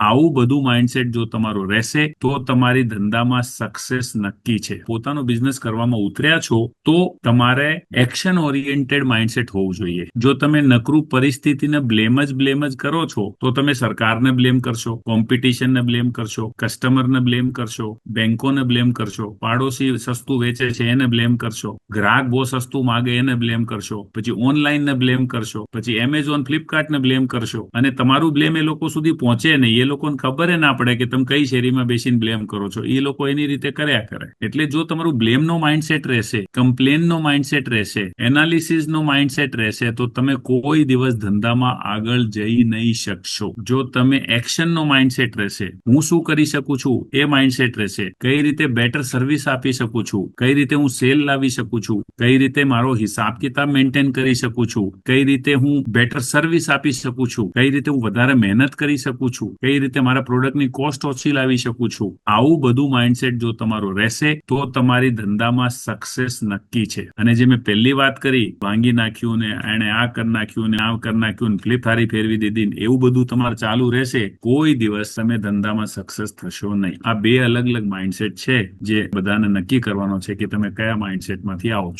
આવું બધું માઇન્ડસેટ જો તમારું રહેશે, તો તમારી ધંધામાં સક્સેસ નક્કી છે. પોતાનો બિઝનેસ કરવામાં ઉતર્યા છો, તો તમારે એક્શન ઓરિએન્ટેડ માઇન્ડસેટ હોવું જોઈએ. જો તમે નકરું પરિસ્થિતિને બ્લેમ જ બ્લેમ જ કરો છો, તો તમે સરકારને બ્લેમ કરશો કોમ્પિટિશનને બ્લેમ કરશો કસ્ટમરને બ્લેમ કરશો, બેંકોને બ્લેમ કરશો, પાડોશી સસ્તું વેચે છે એને બ્લેમ કરશો, ગ્રાહક બહુ સસ્તું માગે એને બ્લેમ કરશો, પછી ઓનલાઈનને બ્લેમ કરશો, પછી એમેઝોન ફ્લિપકાર્ટને બ્લેમ કરશો, અને તમારું બ્લેમ એ લોકો સુધી પહોંચે નહીં, એ લોકોને ખબર ના પડે કે તમે કઈ શેરીમાં બેસીને બ્લેમ કરો છો. એ લોકો એની રીતે કર્યા કરે. એટલે જો તમારું બ્લેમ નો માઇન્ડસેટ રહેશે કમ્પ્લેન નો માઇન્ડસેટ રહેશે એનાલિસિસ નો માઇન્ડસેટ રહેશે, તો તમે કોઈ દિવસ ધંધામાં આગળ જઈ નહીં શકશો. જો તમે એક્શન નો માઇન્ડસેટ રહેશે, હું શું કરી શકું છું? એ માઇન્ડસેટ રહેશે. કઈ રીતે બેટર સર્વિસ આપી શકું છું? કઈ રીતે હું સેલ લાવી શકું છું? કઈ રીતે મારો હિસાબ કિતાબ મેન્ટેન કરી શકું છું? કઈ રીતે હું બેટર સર્વિસ આપી શકું છું? કઈ રીતે હું વધારે મહેનત કરી શકું છું? કઈ રીતે મારા પ્રોડક્ટની કોસ્ટ ઓછી લાવી શકું છું. આવું બધું માઇન્ડસેટ જો તમારું રહેશે, તો તમારી ધંધામાં સક્સેસ નક્કી છે. અને જે મેં પહેલી વાત કરી ભાંગી નાખ્યું ને એને આ કરી નાખ્યું ને આ કરી નાખ્યું ને ફ્લિપ હારી ફેરવી દીધી એવું બધું તમારે ચાલુ રહેશે, કોઈ દિવસ તમે ધંધામાં સક્સેસ થશો નહીં. આ બે અલગ અલગ માઇન્ડસેટ છે, જે બધાને નક્કી કરવાનો છે કે તમે કયા માઇન્ડસેટમાંથી આવો છો.